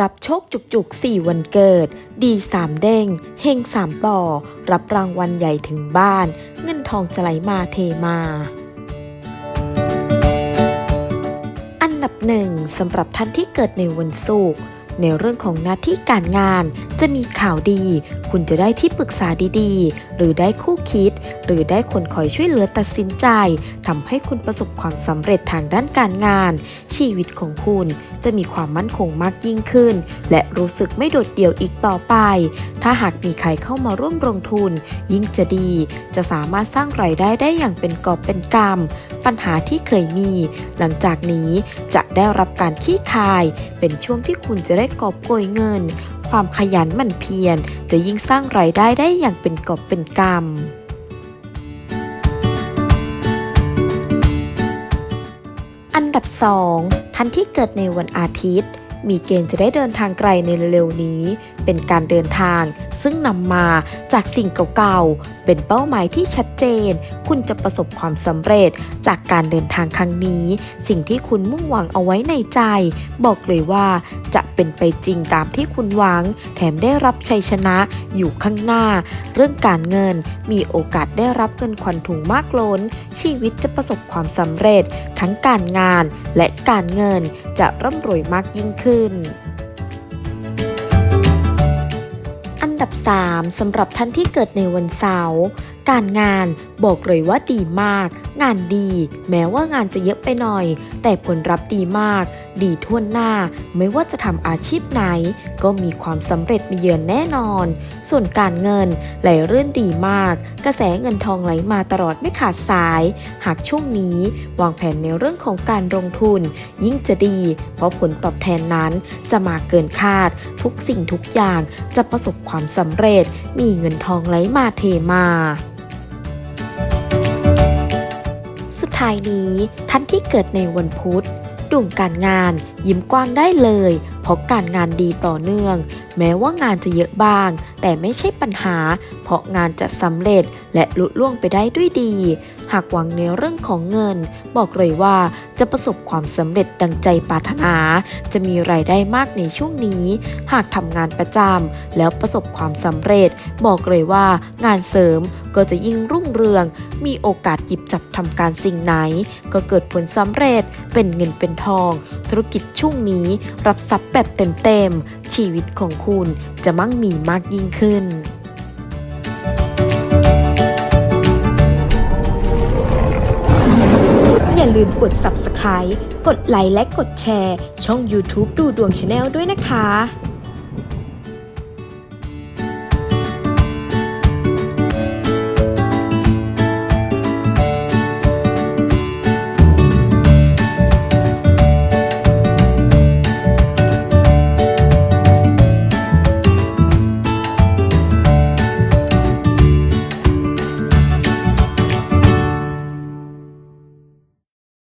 รับโชคจุกๆ 4 วันเกิด ดี 3 เด้ง เฮง 3 ต่อ รับรางวัลใหญ่ถึงบ้าน เงินทองจะไหลมาเทมา อันดับหนึ่งสำหรับท่านที่เกิดในวันศุกร์ ในเรื่องของหน้าที่การงาน จะมีข่าวดี คุณจะได้ที่ปรึกษาดีๆ หรือได้คู่คิด หรือได้คนคอยช่วยเหลือตัดสินใจทำให้คุณประสบความสำเร็จทางด้านการงาน ชีวิตของคุณจะมีความมั่นคงมากยิ่งขึ้น และรู้สึกไม่โดดเดี่ยวอีกต่อไป ถ้าหากมีใครเข้ามาร่วมลงทุน ยิ่งจะดี จะสามารถสร้างรายได้ได้อย่างเป็นกอบเป็นกำปัญหาที่เคยมี หลังจากนี้จะได้รับการขี้คาย เป็นช่วงที่คุณจะได้กอบโกยเงิน ความขยันหมั่นเพียร จะยิ่งสร้างรายได้ได้อย่างเป็นกอบเป็นกำอันดับ 2 ท่านที่เกิดในวันอาทิตย์ มีเกณฑ์จะได้เดินทางไกลในเร็วๆนี้ เป็นการเดินทาง ซึ่งนำมาจากสิ่งเก่าๆ เป็นเป้าหมายที่ชัดเจน คุณจะประสบความสำเร็จจากการเดินทางครั้งนี้ สิ่งที่คุณมุ่งหวังเอาไว้ในใจ บอกเลยว่าจะเป็นไปจริงตามที่คุณหวัง แถมได้รับชัยชนะอยู่ข้างหน้า เรื่องการเงินมีโอกาสได้รับเงินขวัญถุงมากล้น ชีวิตจะประสบความสำเร็จ ทั้งการงานและการเงินจะร่ำรวยมากยิ่งขึ้น อันดับ 3สำหรับท่านที่เกิดในวันเสาร์การงานบอกเลยว่าดีมาก งานดี แม้ว่างานจะเยอะไปหน่อย แต่ผลลัพธ์ดีมาก ดีทั่วหน้า ไม่ว่าจะทำอาชีพไหน ก็มีความสำเร็จมาเยือนแน่นอน ส่วนการเงินไหลเรื่อนดีมาก กระแสเงินทองไหลมาตลอดไม่ขาดสาย หากช่วงนี้วางแผนในเรื่องของการลงทุน ยิ่งจะดี เพราะผลตอบแทนนั้นจะมาเกินคาด ทุกสิ่งทุกอย่างจะประสบความสำเร็จ มีเงินทองไหลมาเทมาสุดท้ายนี้ท่านที่เกิดในวันพุธ ดวงการงาน ยิ้มกว้างได้เลย เพราะการงานดีต่อเนื่อง แม้ว่างานจะเยอะบ้าง แต่ไม่ใช่ปัญหา เพราะงานจะสำเร็จและลุล่วงไปได้ด้วยดี หากหวังในเรื่องของเงิน บอกเลยว่าจะประสบความสำเร็จดังใจปรารถนา จะมีรายได้มากในช่วงนี้ หากทำงานประจำแล้วประสบความสำเร็จ บอกเลยว่างานเสริมก็จะยิ่งรุ่งเรือง มีโอกาสหยิบจับทำการสิ่งไหน ก็เกิดผลสำเร็จเป็นเงินเป็นทองธุรกิจช่วงนี้รับทรัพย์แบบเต็มๆ ชีวิตของคุณจะมั่งมีมากยิ่งขึ้นอย่าลืมกด subscribe กดไลค์และกดแชร์ ช่อง YouTube ดูดวงชาแนลด้วยนะคะ